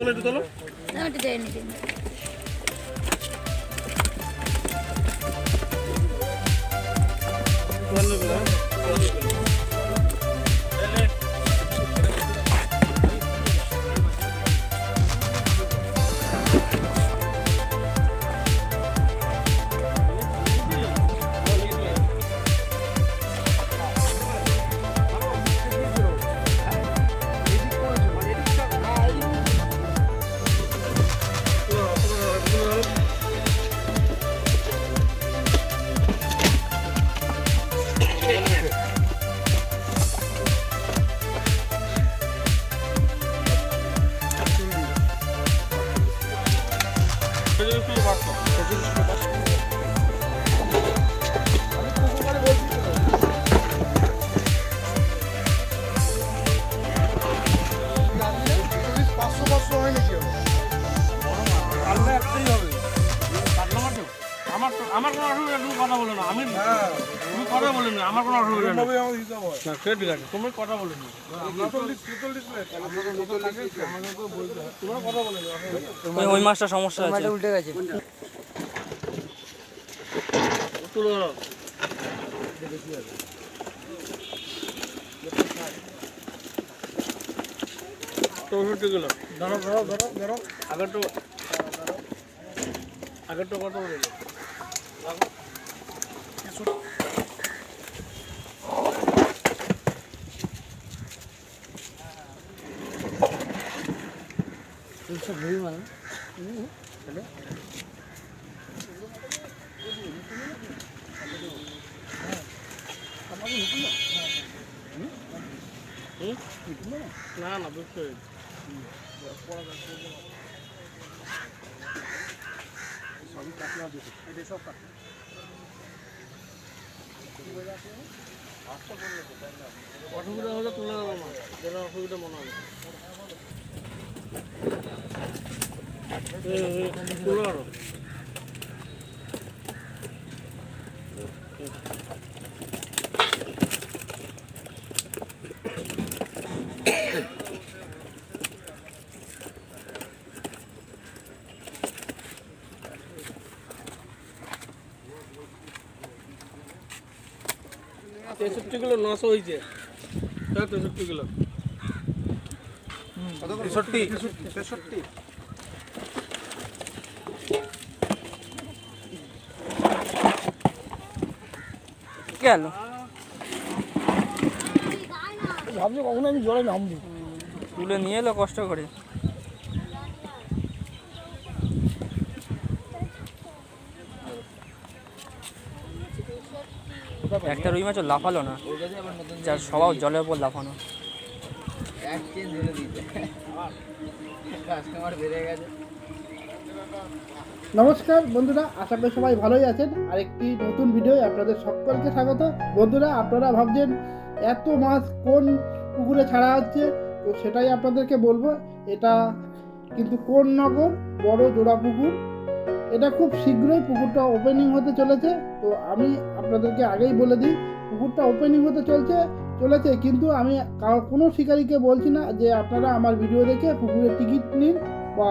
তোলো একটু তোলো Shuffle. আমার আমার কোনো অসুবিধা তুমি কথা বলো না। আমি হ্যাঁ, তুমি কথা বলে নি আমার কোনো অসুবিধা নেই। না, সে ঠিক আছে তুমি কথা বলে নি। ওই মাছটা সমস্যা আছে। উল্টে গেছে। তুলো ধরো। চৌষট্টি কিলো ধরো, ধরো, ধরো, ধরো। আগের তো আগের তো কত বলে? না না বুঝতে পেরেছি অসুবিধা হলে তুলে দেবো না যেন অসুবিধা মনে হবে হুম, আরও তেষট্টি কিলো নশো হয়েছে। হ্যাঁ তেষট্টি কিলো। তেষট্টি, তেষট্টি। গেল? ভাবছি কখনো আমি জলে নামবো। তুলে নিয়ে এলো কষ্ট করে। একটা রুই মাছও লাফালো না। যার স্বভাব জলের উপর লাফানো। নমস্কার বন্ধুরা, আশা করি সবাই ভালোই আছেন। আর একটি নতুন ভিডিও আপনাদের সকলকে স্বাগত। বন্ধুরা, আপনারা ভাবছেন এত মাছ কোন পুকুরে ছাড়া হচ্ছে? তো সেটাই আপনাদেরকে বলব। এটা কিন্তু কোন নগর? বড় জোড়া পুকুর। এটা খুব শীঘ্রই পুকুরটা ওপেনিং হতে চলেছে। তো আমি আপনাদেরকে আগেই বলে দিই, পুকুরটা ওপেনিং হতে চলছে, চলেছে কিন্তু আমি কোনো শিকারীকে বলছি না যে আপনারা আমার ভিডিও দেখে পুকুরের টিকিট নিন বা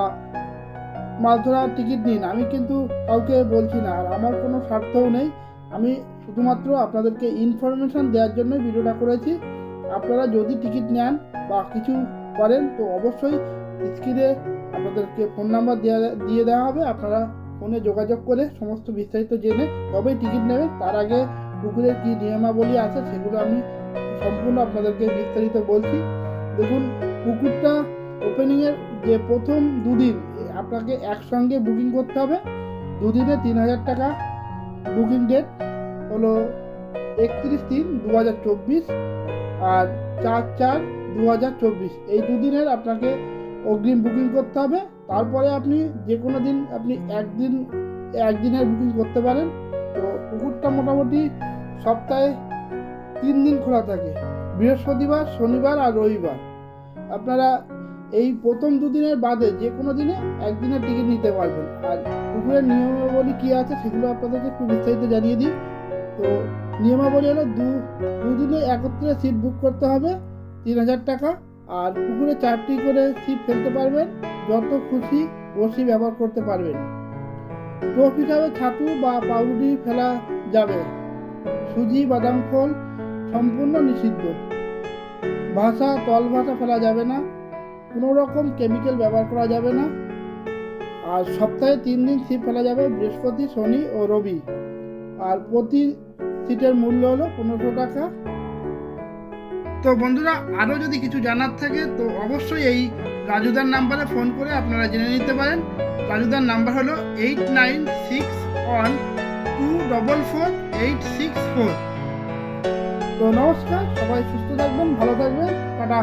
মাছ ধরার টিকিট নিন। আমি কিন্তু কাউকে বলছি না, আর আমার কোনো স্বার্থও নেই। আমি শুধুমাত্র আপনাদেরকে ইনফরমেশন দেওয়ার জন্যই ভিডিওটা করেছি। আপনারা যদি টিকিট নেন বা কিছু করেন, তো অবশ্যই স্ক্রিনে আপনাদেরকে ফোন নাম্বার দেওয়া দিয়ে দেওয়া হবে। আপনারা ফোনে যোগাযোগ করে সমস্ত বিস্তারিত জেনে তবেই টিকিট নেবেন তার আগে পুকুরের কী নিয়মাবলী আছে সেগুলো আমি সম্পূর্ণ আপনাদেরকে বিস্তারিত বলছি। দেখুন, পুকুরটা ওপেনিংয়ের যে প্রথম দুদিন আপনাকে একসঙ্গে বুকিং করতে হবে। দুদিনে তিন হাজার টাকা বুকিং ডেট হলো একত্রিশ তিন দু হাজার চব্বিশ আর চার চার দু হাজার চব্বিশ। এই দুদিনের আপনাকে অগ্রিম বুকিং করতে হবে। তারপরে আপনি যে কোনো দিন আপনি একদিন, একদিনের বুকিং করতে পারেন। তো পুকুরটা মোটামুটি সপ্তাহে তিন দিন খোলা থাকে। বৃহস্পতিবার, শনিবার আর রবিবার। আপনারা এই প্রথম দুদিনের বাদে যে কোনো দিনে একদিনের টিকিট নিতে পারবেন। আর পুকুরের নিয়মাবলী কী আছে সেগুলো আপনাদেরকে একটু বিস্তারিত জানিয়ে দিই। তো নিয়মাবলী হলো দু, দুদিনে একত্রে সিট বুক করতে হবে, তিন হাজার টাকা। আর পুকুরে চারটি করে ছিপ ফেলতে পারবেন, যত খুশি বসি ব্যবহার করতে পারবেন। টোপ হিসাবে ছাতু বা পাউরুটি ফেলা যাবে। সুজি, বাদাম খোল সম্পূর্ণ নিষিদ্ধ। ভাষা, তল ভাষা ফেলা যাবে না। কোনো রকম কেমিক্যাল ব্যবহার করা যাবে না। আর সপ্তাহে তিন দিন ছিপ ফেলা যাবে বৃহস্পতি, শনি ও রবি। আর প্রতি সিটের মূল্য হলো পনেরোশো টাকা। তো বন্ধুরা, আরও যদি কিছু জানার থাকে, তো অবশ্যই এই রাজুদার নাম্বারে ফোন করে আপনারা জেনে নিতে পারেন। রাজুদার নাম্বার হলো eight nine six one two double four eight six four. তো নমস্কার, সবাই সুস্থ থাকবেন, ভালো থাকবেন, টাটা।